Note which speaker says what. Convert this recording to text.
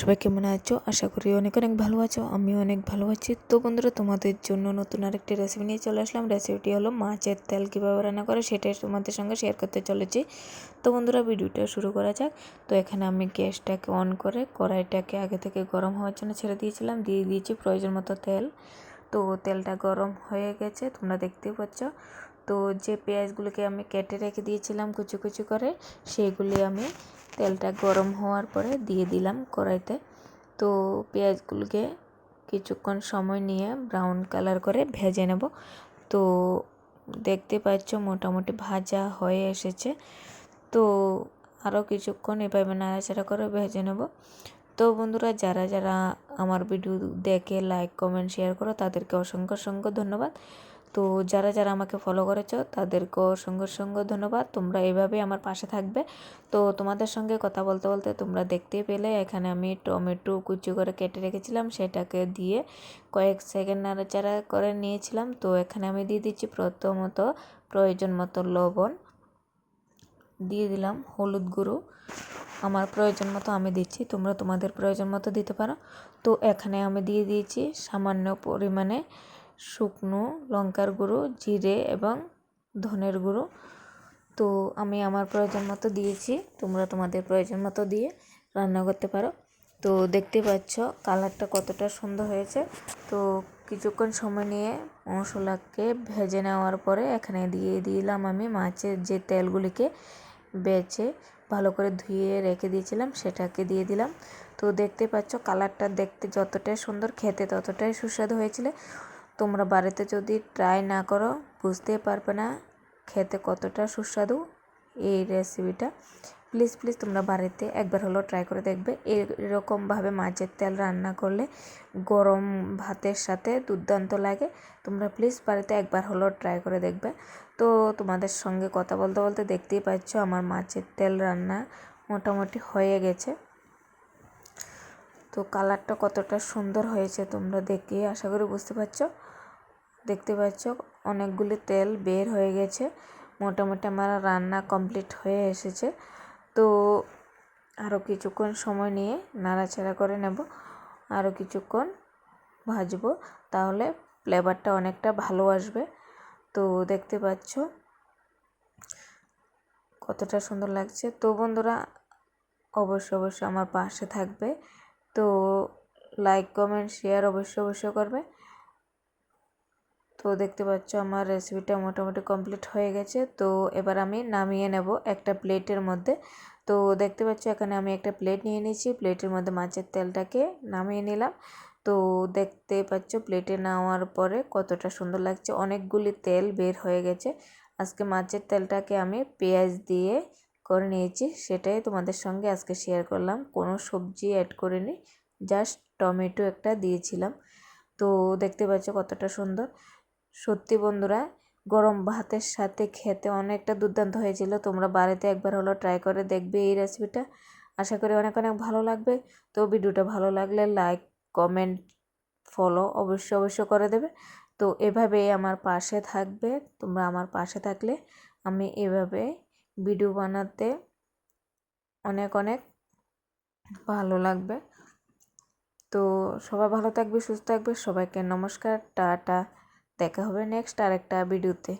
Speaker 1: সবাই কেমন আছো? আশা করি অনেক অনেক ভালো আছো আমি অনেক ভালো আছি। তো বন্ধুরা, তোমাদের জন্য নতুন আরেকটি রেসিপি নিয়ে চলে আসলাম। রেসিপিটি হলো মাছের তেল কীভাবে রান্না করে, সেটাই তোমাদের সঙ্গে শেয়ার করতে চলেছি। তো বন্ধুরা, ভিডিওটা শুরু করা যাক। তো এখানে আমি গ্যাসটাকে অন করে কড়াইটাকে আগে থেকে গরম হওয়ার জন্য ছেড়ে দিয়েছিলাম। দিয়ে দিয়েছি প্রয়োজন মতো তেল। তো তেলটা গরম হয়ে গেছে, তোমরা দেখতে পাচ্ছ। তো যে পেঁয়াজগুলোকে আমি কেটে রেখে দিয়েছিলাম কুচু কুচু করে, সেগুলি আমি তেলটা গরম হওয়ার পরে দিয়ে দিলাম কড়াইতে। তো পেঁয়াজগুলোকে কিছুক্ষণ সময় নিয়ে ব্রাউন কালার করে ভেজে নেব। তো দেখতে পাচ্ছ মোটামুটি ভাজা হয়ে এসেছে। তো আরও কিছুক্ষণ এভাবে নাড়াচাড়া করে ভেজে নেব। তো বন্ধুরা, যারা যারা আমার ভিডিও দেখে লাইক কমেন্ট শেয়ার করো, তাদেরকে অসংখ্য অসংখ্য ধন্যবাদ। তো যারা যারা আমাকে ফলো করেছ তাদেরকেও অসংখ্য অসংখ্য ধন্যবাদ। তোমরা এভাবেই আমার পাশে থাকবে। তো তোমাদের সঙ্গে কথা বলতে বলতে তোমরা দেখতে পেলে, এখানে আমি টমেটো কুচি করে কেটে রেখেছিলাম, সেটাকে দিয়ে কয়েক সেকেন্ড নাড়াচাড়া করে নিয়েছিলাম। তো এখানে আমি দিয়ে দিচ্ছি প্রথমত প্রয়োজন মতো লবণ, দিয়ে দিলাম হলুদ গুঁড়ো। আমার প্রয়োজন মতো আমি দিচ্ছি, তোমরা তোমাদের প্রয়োজন মতো দিতে পারো। তো এখানে আমি দিয়ে দিয়েছি সামান্য পরিমাণে শুকনো লঙ্কার গুঁড়ো, জিরে এবং ধনের গুঁড়ো। তো আমি আমার প্রয়োজন মতো দিয়েছি, তোমরা তোমাদের প্রয়োজন মতো দিয়ে রান্না করতে পারো। তো দেখতে পাচ্ছ কালারটা কতটা সুন্দর হয়েছে। তো কিছুক্ষণ সময় নিয়ে মশলাকে ভেজে নেওয়ার পরে এখানে দিয়ে দিলাম আমি মাছের যে তেলগুলিকে বেছে ভালো করে ধুয়ে রেখে দিয়েছিলাম, সেটাকে দিয়ে দিলাম। তো দেখতে পাচ্ছ কালারটা দেখতে যতটাই সুন্দর, খেতে ততটাই সুস্বাদু হয়েছিল। তোমরা বাড়িতে যদি ট্রাই না করো, বুঝতে পারবে না খেতে কতটা সুস্বাদু এই রেসিপিটা প্লিজ প্লিজ তোমরা বাড়িতে একবার হলো ট্রাই করে দেখবে। এরকমভাবে মাছের তেল রান্না করলে গরম ভাতের সাথে দুর্দান্ত লাগে। তোমরা প্লিজ বাড়িতে একবার হলো ট্রাই করে দেখবে। তো তোমাদের সঙ্গে কথা বলতে বলতে দেখতেই পাচ্ছ আমার মাছের তেল রান্না মোটামুটি হয়ে গেছে। তো কালারটা কতটা সুন্দর হয়েছে তোমরা দেখে আশা করি বুঝতে পারছ। দেখতে পাচ্ছ অনেকগুলি তেল বের হয়ে গেছে। মোটামুটি আমার রান্না কমপ্লিট হয়ে এসেছে। তো আরও কিছুক্ষণ সময় নিয়ে নাড়াচাড়া করে নেব আরও কিছুক্ষণ ভাজবো, তাহলে ফ্লেভারটা অনেকটা ভালো আসবে। তো দেখতে পাচ্ছ কতটা সুন্দর লাগছে। তো বন্ধুরা, অবশ্যই অবশ্যই আমার পাশে থাকবে। তো লাইক কমেন্ট শেয়ার অবশ্যই অবশ্যই করবে। তো দেখতে পাচ্ছ আমার রেসিপিটা মোটামুটি কমপ্লিট হয়ে গেছে। তো এবার আমি নামিয়ে নেব একটা প্লেটের মধ্যে। তো দেখতে পাচ্ছ এখানে আমি একটা প্লেট নিয়ে নিয়েছি। প্লেটের মধ্যে মাছের তেলটাকে নামিয়ে নিলাম। তো দেখতে পাচ্ছ প্লেটে নেওয়ার পরে কতটা সুন্দর লাগছে। অনেকগুলি তেল বের হয়ে গেছে। আজকে মাছের তেলটাকে আমি পেঁয়াজ দিয়ে করে নিয়েছি। সেটাই তোমাদের সঙ্গে আজকে শেয়ার করলাম। কোনো সবজি অ্যাড করিনি। জাস্ট টমেটো একটা দিয়েছিলাম। তো দেখতে পাচ্ছ কতটা সুন্দর। সত্যি বন্ধুরা, গরম ভাতের সাথে খেতে অনেকটা দুর্দান্ত হয়েছিল। তোমরা বাড়িতে একবার হলো ট্রাই করে দেখবে এই রেসিপিটা আশা করি অনেক অনেক ভালো লাগবে। তো ভিডিওটা ভালো লাগলে লাইক কমেন্ট ফলো অবশ্যই অবশ্যই করে দেবে। তো এভাবে আমার পাশে থাকবে। তোমরা আমার পাশে থাকলে আমি এভাবে ভিডিও বানাতে অনেক অনেক ভালো লাগবে। তো সবাই ভালো থাকবে, সুস্থ থাকবে। সবাইকে নমস্কার, টাটা। দেখা হবে নেক্সট আরেকটা ভিডিওতে